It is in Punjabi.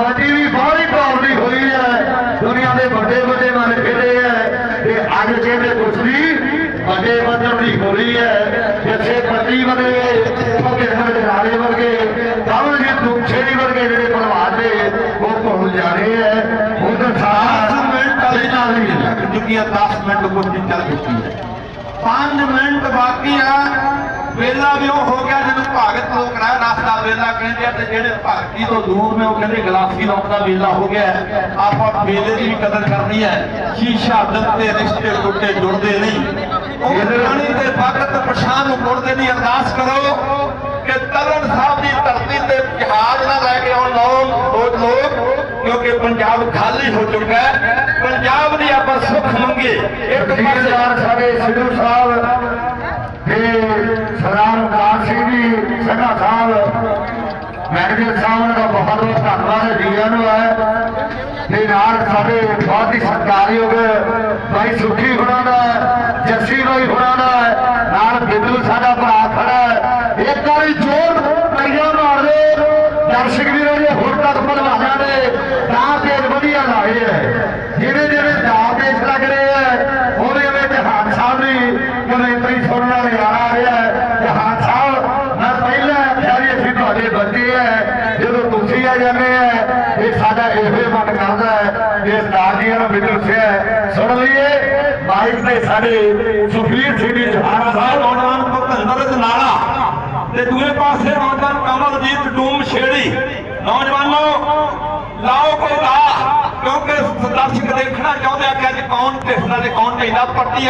ਕਬੱਡੀ ਵੀ ਬਾਹਲੀ ਪਾਵਲੀ ਹੋਈ ਹੈ। ਦੁਨੀਆ ਦੇ ਵੱਡੇ ਵੱਡੇ ਮਨ ਖੇਡੇ ਹੈ। ਤੇ ਅੱਜ ਜਿਹੜੇ ਕੁਸ਼ਤੀ ਵੱਡੇ ਪੱਧਰ ਦੀ ਹੋ ਰਹੀ ਹੈ। ਜਿੱਥੇ ਪੱਟੀ ਵਰਗੇ ਪੱਕੇ ਸਾਡੇ ਰਾਲੇ ਵਰਗੇ ਕਮਲਜੀਤ ਦੁਖਸ਼ੇਰੀ ਵਰਗੇ ਜਿਹੜੇ ਭਲਵਾਨ ਨੇ ਉਹ ਭੁੱਲ ਜਾ ਰਹੇ ਹੈ। ਹੁਣ ਤਾਂ 10 ਸਾਰਾ ਮਿੰਟ ਵਾਲੀ ਨਾਲ ਹੀ ਹੈ। ਲੱਗ ਚੁੱਕੀਆਂ 10 ਮਿੰਟ ਕੁਸ਼ਤੀ ਚੱਲ ਚੁੱਕੀ ਹੈ। 5 ਮਿੰਟ ਬਾਕੀ ਆ। ਵੇਲਾ ਵੀ ਉਹ ਹੋ ਗਿਆ ਜਿਹਨੂੰ ਭਗਤ ਲੋਕ ਰਹਿ ਰਸਤਾ ਵੇਲਾ ਕਹਿੰਦੇ ਆ ਤੇ ਜਿਹੜੇ ਭਗਤੀ ਤੋਂ ਦੂਰ ਨੇ ਉਹ ਕਹਿੰਦੇ ਗਲਾਸੀ ਲੋਕ ਦਾ ਵੇਲਾ ਹੋ ਗਿਆ। ਆਪਾਂ ਵੇਲੇ ਦੀ ਵੀ ਕਦਰ ਕਰਨੀ ਹੈ। ਸ਼ੀਸ਼ਾ ਤੇ ਰਿਸ਼ਤੇ ਟੁੱਟੇ ਜੁੜਦੇ ਨਹੀਂ। ਉਹ ਪਾਣੀ ਦੇ ਵਕਤ ਪਛਾਣ ਨੂੰ ਮੁੜਦੇ ਨਹੀਂ। ਅਰਦਾਸ ਕਰੋ ਕਿ ਤਰਨ ਸਾਹਿਬ ਦੀ ਧਰਤੀ ਤੇ ਜਹਾਜ਼ ਨਾ ਲੈ ਕੇ ਆਉਣ ਲੋਕ ਉਹ ਲੋਕ ਕਿਉਂਕਿ ਪੰਜਾਬ ਖਾਲੀ ਹੋ ਚੁੱਕਾ ਹੈ। ਪੰਜਾਬ ਦੀ ਆਪਾਂ ਸੁੱਖ ਮੰਗੇ। ਇੱਕ ਪਾਸੇ ਸਾਡੇ ਸਿੱਧੂ ਸਾਹਿਬ ਤੇ ਸਰਦਾਰ ਉਦਾਸ ਸਿੰਘ ਜੀ ਸਾਹਿਬ ਮੈਨੇਜਰ ਸਾਹਿਬ ਦਾ ਬਹੁਤ ਬਹੁਤ ਧੰਨਵਾਦ ਹੈ, ਜੀਆਂ ਨੂੰ ਹੈ। ਤੇ ਨਾਲ ਸਾਡੇ ਬਹੁਤ ਹੀ ਸਤਿਕਾਰਯੋਗ ਭਾਈ ਸੁਖੀ ਹੋਣਾ ਦਾ ਜੱਸੀ ਭਾਈ ਹੁਣਾਂ ਦਾ ਨਾਲ ਬਿੱਦੂ ਸਾਡਾ ਭਰਾ ਖੜਾ ਹੈ। ਇੱਕ ਵਾਰੀ ਜ਼ੋਰ ਤਾੜੀਆਂ ਮਾਰ ਦਰਸ਼ਕ ਵੀਰੋ ਜੀ ਹੁਣ ਤੱਕ ਭਲਵਾਨਾਂ ਨੇ ਤਾਂ ਤੇਜ਼ ਵਧੀਆ ਲਾਏ ਹੈ ਜਿਹੜੇ ਜਿਹੜੇ ਦਾਅ ਪੇਸ਼ ਲੱਗ ਰਹੇ ਹੈ ਉਹਦੇ ਵਿੱਚ ਜਹਾਨ ਸਾਹਿਬ ਦੀ ਕਮੈਂਟਰੀ ਸੁਣਨ ਦਾ ਨਜ਼ਾਰਾ ਆ ਰਿਹਾ ਹੈ ਜਹਾਨ ਸਾਹਿਬ ਮੈਂ ਪਹਿਲਾਂ ਆਖਿਆ ਵੀ ਅਸੀਂ ਤੁਹਾਡੇ ਬੱਚੇ ਹੈ ਜਦੋਂ ਤੁਸੀਂ ਆ ਇਹ ਸਾਡਾ ਇਹੋ ਹੀ ਮਨ ਕਰਦਾ ਹੈ ਕਿ ਸਰਦਾਰ ਜੀਆਂ ਨੂੰ ਮਿੱਤਰ ਸਿਆ ਸੁਣ ਲਈਏ, ਮਾਈਕ ਤੇ ਸਾਡੇ ਸੁਖਵੀਰ ਸਿੰਘ ਜੀ ਜਹਾਨ ਸਾਹਿਬ ਨੌਜਵਾਨ ਭੁਪਿੰਦਰ ਜਨਾਲਾ ਤੇ ਦੂਏ ਪਾਸੇ ਨੌਜਵਾਨ ਕਮਲਜੀਤ ਡੂਮ ਛੇੜੀ ਨੌਜਵਾਨੋ, ਲਾਓ ਕੋਈ ਦਾ ਕਿਉਂਕਿ ਦਰਸ਼ਕ ਦੇਖਣਾ ਚਾਹੁੰਦੇ ਆ ਕਿ ਅੱਜ ਕੌਣ ਕਿਸ ਤੇ ਕੌਣ ਢੈਂਦਾ ਪੱਟੀ